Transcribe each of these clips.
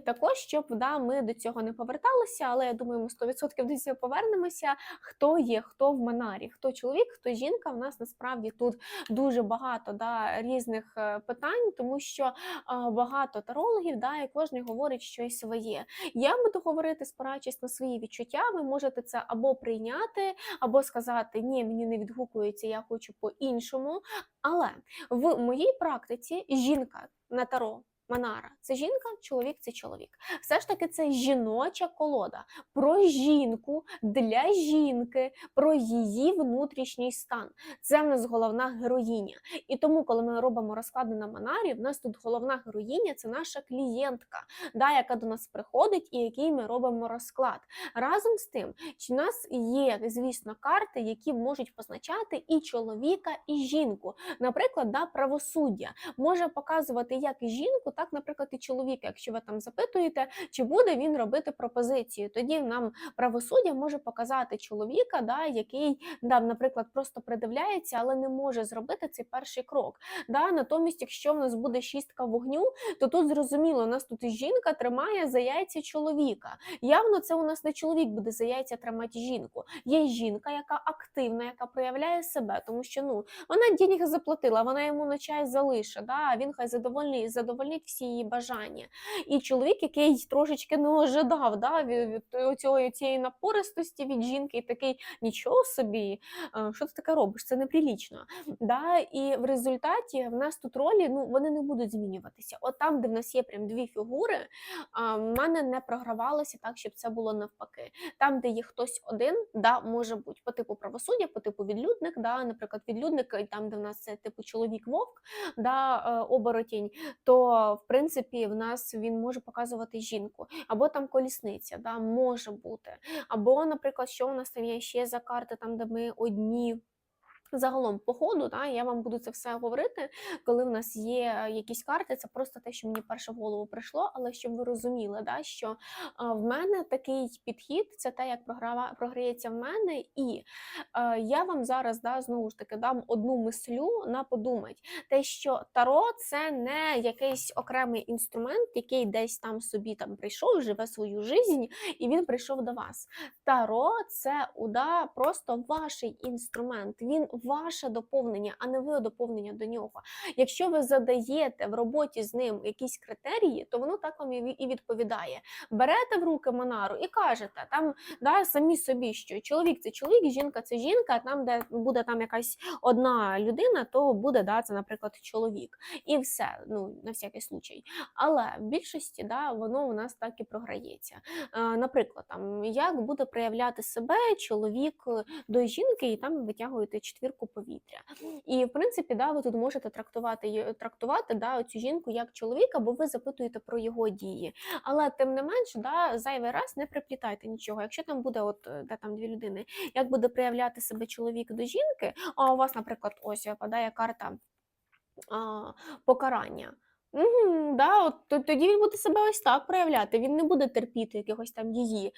Також, щоб да, ми до цього не поверталися, але я думаю, ми 100% до цього повернемося. Хто є, хто в Манарі, хто чоловік, хто жінка. В нас насправді тут дуже багато да, різних е, питань, тому що а, багато тарологів, да, і кожен говорить щось своє. Я буду говорити, спираючись на свої відчуття. Ви можете це або прийняти, або сказати Ні, мені не відгукується, я хочу по-іншому. Але в моїй практиці жінка на таро. Манара це жінка, чоловік це чоловік. Все ж таки, це жіноча колода про жінку для жінки, про її внутрішній стан. Це в нас головна героїня. І тому, коли ми робимо розклади на Манарі, в нас тут головна героїня це наша клієнтка, да, яка до нас приходить і якій ми робимо розклад. Разом з тим, в нас є, звісно, карти, які можуть позначати і чоловіка, і жінку. Наприклад, да, правосуддя може показувати як жінку, так, наприклад, і чоловіка. Якщо ви там запитуєте, чи буде він робити пропозицію, тоді нам правосуддя може показати чоловіка, да, який, да, наприклад, просто придивляється, але не може зробити цей перший крок. Да. Натомість, якщо в нас буде шістка вогню, то тут зрозуміло, у нас тут жінка тримає за яйця чоловіка. Явно це у нас не чоловік буде за яйця тримати жінку. Є жінка, яка активна, яка проявляє себе, тому що ну вона денег заплатила, вона йому на чай залише. Да? Він хай задовольнить, задовольнить всі її бажання. І чоловік, який трошечки не ожидав да, від, цього, цієї напористості від жінки, і такий нічого собі, е, що ти таке робиш? Це неприлічно. Да? І в результаті в нас тут ролі ну, вони не будуть змінюватися. От там, де в нас є прям дві фігури, в мене не програвалося так, щоб це було навпаки. Там, де є хтось один, да, може бути по типу правосуддя, по типу відлюдник, да, наприклад, відлюдник, і там, де в нас це типу чоловік-вовк, да, е, оборотінь, то в принципі в нас він може показувати жінку, або там колісниця, да, може бути. Або, наприклад, що у нас там є ще за карти, там, де ми одні. Загалом по ходу, да, я вам буду це все говорити, коли в нас є якісь карти. Це просто те, що мені перше в голову прийшло, але щоб ви розуміли, да, що в мене такий підхід, це те, як програва програється в мене, і а, я вам зараз да, знову ж таки дам одну мислю на подумать, те, що таро це не якийсь окремий інструмент, який десь там собі там прийшов, живе свою жизнь, і він прийшов до вас. Таро це уда просто ваш інструмент. Він ваше доповнення, а не ви доповнення до нього. Якщо ви задаєте в роботі з ним якісь критерії, то воно так вам і відповідає. Берете в руки Монару і кажете там да, самі собі, що чоловік це чоловік, жінка це жінка. Там, де буде там якась одна людина, то буде да, це, наприклад, чоловік. І все, ну на всякий случай. Але в більшості да, воно у нас так і програється. Е, Наприклад, там як буде проявляти себе чоловік до жінки, і там ви витягуєте четвірку повітря. І в принципі, да, ви тут можете трактувати трактувати да, цю жінку як чоловіка, бо ви запитуєте про його дії. Але тим не менш, да, зайвий раз не приплітайте нічого. Якщо там буде, от е, де там дві людини, як буде проявляти себе чоловік до жінки, а у вас, наприклад, ось випадає карта а, покарання. Угу, да, от, то- тоді він буде себе ось так проявляти. Він не буде терпіти якихось там її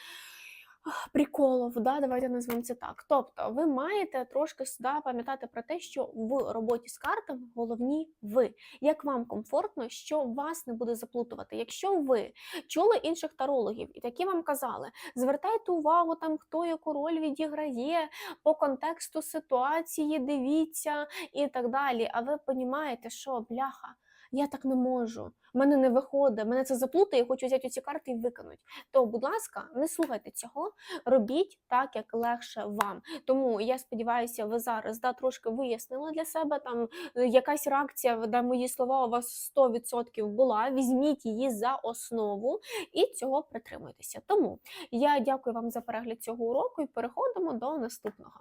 ах, приколів, да, давайте назвемо це так. Тобто, ви маєте трошки да, пам'ятати про те, що в роботі з картами головні ви. Як вам комфортно, що вас не буде заплутувати. Якщо ви чули інших тарологів і такі вам казали, звертайте увагу, там хто яку роль відіграє по контексту ситуації, дивіться і так далі. А ви розумієте, що бляха. Я так не можу, в мене не виходить, мене це заплутає, я хочу взяти ці карти і викинути. То, будь ласка, не слухайте цього, робіть так, як легше вам. Тому я сподіваюся, ви зараз да, трошки вияснили для себе там е, якась реакція, де мої слова у вас 100% була. Візьміть її за основу і цього притримуйтеся. Тому я дякую вам за перегляд цього уроку і переходимо до наступного.